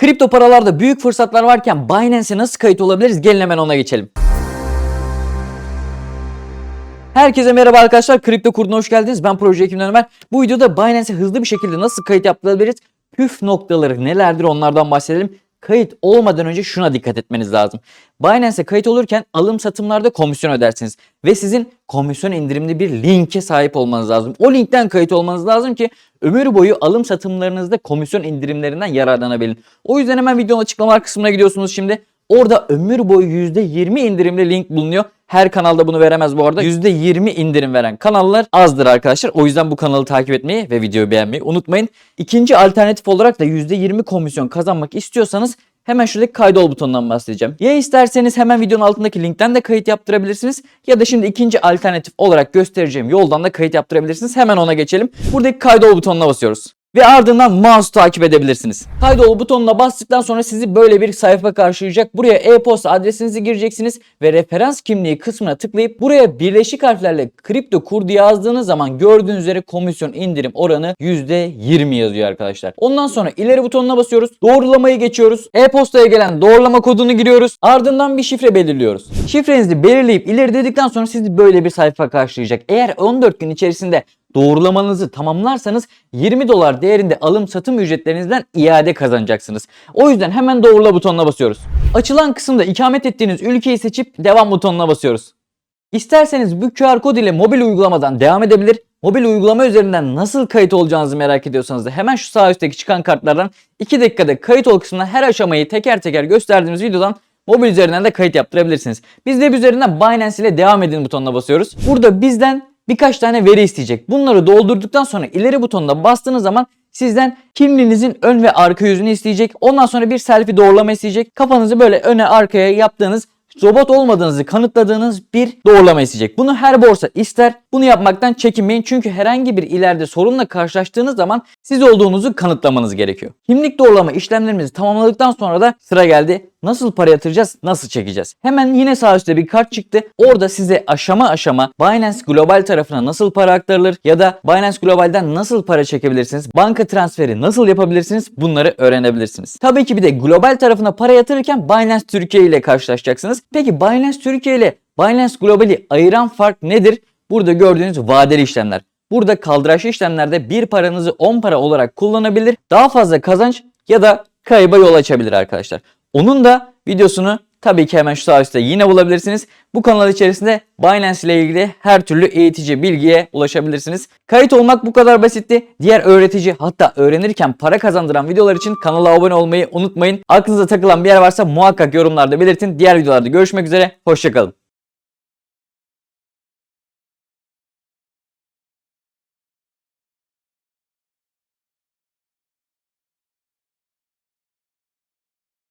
Kripto paralarda büyük fırsatlar varken Binance'e nasıl kayıt olabiliriz? Gelin hemen ona geçelim. Herkese merhaba arkadaşlar. Kripto Kurdu'na hoş geldiniz. Ben proje ekibinden Ömer. Bu videoda Binance'e hızlı bir şekilde nasıl kayıt yaptırabiliriz? Püf noktaları nelerdir onlardan bahsedelim. Kayıt olmadan önce şuna dikkat etmeniz lazım. Binance'e kayıt olurken alım satımlarda komisyon ödersiniz. Ve sizin komisyon indirimli bir linke sahip olmanız lazım. O linkten kayıt olmanız lazım ki ömür boyu alım satımlarınızda komisyon indirimlerinden yararlanabilin. O yüzden hemen videonun açıklamalar kısmına gidiyorsunuz şimdi. Orada ömür boyu %20 indirimli link bulunuyor. Her kanalda bunu veremez bu arada. %20 indirim veren kanallar azdır arkadaşlar. O yüzden bu kanalı takip etmeyi ve videoyu beğenmeyi unutmayın. İkinci alternatif olarak da %20 komisyon kazanmak istiyorsanız Hemen şuradaki kaydol butonundan bahsedeceğim. Ya isterseniz hemen videonun altındaki linkten de kayıt yaptırabilirsiniz ya da şimdi ikinci alternatif olarak göstereceğim yoldan da kayıt yaptırabilirsiniz. Hemen ona geçelim. Buradaki kaydol butonuna basıyoruz. Ve ardından mouse takip edebilirsiniz. Kaydol butonuna bastıktan sonra sizi böyle bir sayfa karşılayacak. Buraya e-posta adresinizi gireceksiniz ve referans kimliği kısmına tıklayıp buraya birleşik harflerle kripto kurdu yazdığınız zaman gördüğünüz üzere komisyon indirim oranı %20 yazıyor arkadaşlar. Ondan sonra ileri butonuna basıyoruz. Doğrulamayı geçiyoruz. E-postaya gelen doğrulama kodunu giriyoruz. Ardından bir şifre belirliyoruz. Şifrenizi belirleyip ileri dedikten sonra sizi böyle bir sayfa karşılayacak. Eğer 14 gün içerisinde doğrulamanızı tamamlarsanız 20 dolar değerinde alım satım ücretlerinizden iade kazanacaksınız. O yüzden hemen doğrula butonuna basıyoruz. Açılan kısımda ikamet ettiğiniz ülkeyi seçip devam butonuna basıyoruz. İsterseniz bu QR kod ile mobil uygulamadan devam edebilir. Mobil uygulama üzerinden nasıl kayıt olacağınızı merak ediyorsanız da hemen şu sağ üstteki çıkan kartlardan 2 dakikada kayıt ol kısmına her aşamayı teker teker gösterdiğimiz videodan mobil üzerinden de kayıt yaptırabilirsiniz. Biz de üzerinden Binance ile devam edin butonuna basıyoruz. Burada bizden birkaç tane veri isteyecek. Bunları doldurduktan sonra ileri butonuna bastığınız zaman sizden kimliğinizin ön ve arka yüzünü isteyecek. Ondan sonra bir selfie doğrulama isteyecek. Kafanızı böyle öne arkaya yaptığınız robot olmadığınızı kanıtladığınız bir doğrulama isteyecek. Bunu her borsa ister. Bunu yapmaktan çekinmeyin çünkü herhangi bir ileride sorunla karşılaştığınız zaman siz olduğunuzu kanıtlamanız gerekiyor. Kimlik doğrulama işlemlerimizi tamamladıktan sonra da sıra geldi. Nasıl para yatıracağız? Nasıl çekeceğiz? Hemen yine sağ üstte bir kart çıktı. Orada size aşama aşama Binance Global tarafına nasıl para aktarılır ya da Binance Global'den nasıl para çekebilirsiniz? Banka transferi nasıl yapabilirsiniz? Bunları öğrenebilirsiniz. Tabii ki bir de global tarafına para yatırırken Binance Türkiye ile karşılaşacaksınız. Peki Binance Türkiye ile Binance Global'i ayıran fark nedir? Burada gördüğünüz vadeli işlemler. Burada kaldıraçlı işlemlerde bir paranızı 10 para olarak kullanabilir. Daha fazla kazanç ya da kayba yol açabilir arkadaşlar. Onun da videosunu tabii ki hemen şu sağ yine bulabilirsiniz. Bu kanal içerisinde Binance ile ilgili her türlü eğitici bilgiye ulaşabilirsiniz. Kayıt olmak bu kadar basitti. Diğer öğretici hatta öğrenirken para kazandıran videolar için kanala abone olmayı unutmayın. Aklınıza takılan bir yer varsa muhakkak yorumlarda belirtin. Diğer videolarda görüşmek üzere. Hoşçakalın.